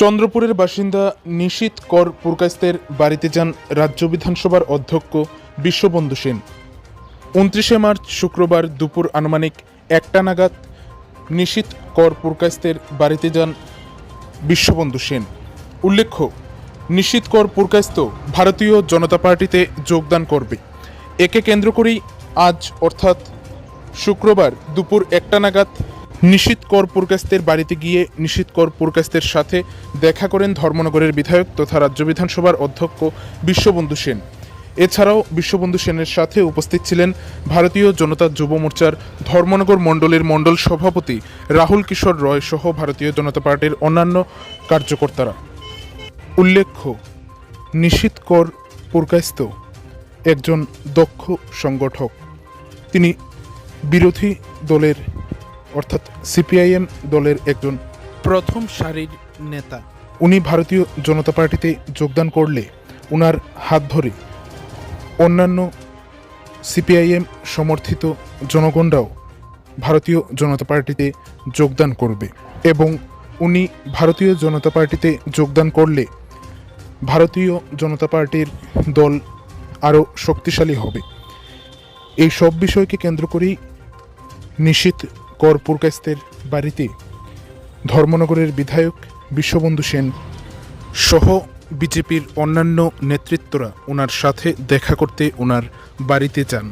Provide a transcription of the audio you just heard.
চন্দ্রপুরের বাসিন্দা নিশীত কর পুরকাস্তের বাড়িতে যান রাজ্য বিধানসভার অধ্যক্ষ বিশ্ববন্ধু সেন। উনত্রিশে মার্চ শুক্রবার দুপুর আনুমানিক একটা নাগাদ নিশীত কর পুরকাস্তের বাড়িতে যান বিশ্ববন্ধু সেন। উল্লেখ্য, নিশীত কর পুরকাস্ত ভারতীয় জনতা পার্টিতে যোগদান করবে। একে কেন্দ্র করেই আজ, অর্থাৎ শুক্রবার দুপুর একটা নাগাদ নিশীত কর পুরকাস্তের বাড়িতে গিয়ে নিশীত কর পুরকাস্তের সাথে দেখা করেন ধর্মনগরের বিধায়ক তথা রাজ্য বিধানসভার অধ্যক্ষ বিশ্ববন্ধু সেন। এছাড়াও বিশ্ববন্ধু সেনের সাথে উপস্থিত ছিলেন ভারতীয় জনতা যুব মোর্চার ধর্মনগর মণ্ডলের মণ্ডল সভাপতি রাহুল কিশোর রয় সহ ভারতীয় জনতা পার্টির অন্যান্য কার্যকর্তারা। উল্লেখ্য, নিশীত কর পুরকাস্ত একজন দক্ষ সংগঠক। তিনি বিরোধী দলের অর্থাৎ সিপিআইএম দলের একজন। প্রথম সারির নেতা। উনি ভারতীয় জনতা পার্টিতে যোগদান করলে উনার হাত ধরে অন্যান্য সিপিআইএম সমর্থিত জনগণরাও ভারতীয় জনতা পার্টিতে যোগদান করবে এবং উনি ভারতীয় জনতা পার্টিতে যোগদান করলে ভারতীয় জনতা পার্টির দল আরও শক্তিশালী হবে। এই সব বিষয়কে কেন্দ্র করেই নিশীত কর বাড়িতে ধর্মনগরের বিধায়ক বিশ্ববন্ধু সেন সহ বিজেপির অন্যান্য নেতৃত্বরা ওনার সাথে দেখা করতে ওনার বাড়িতে যান।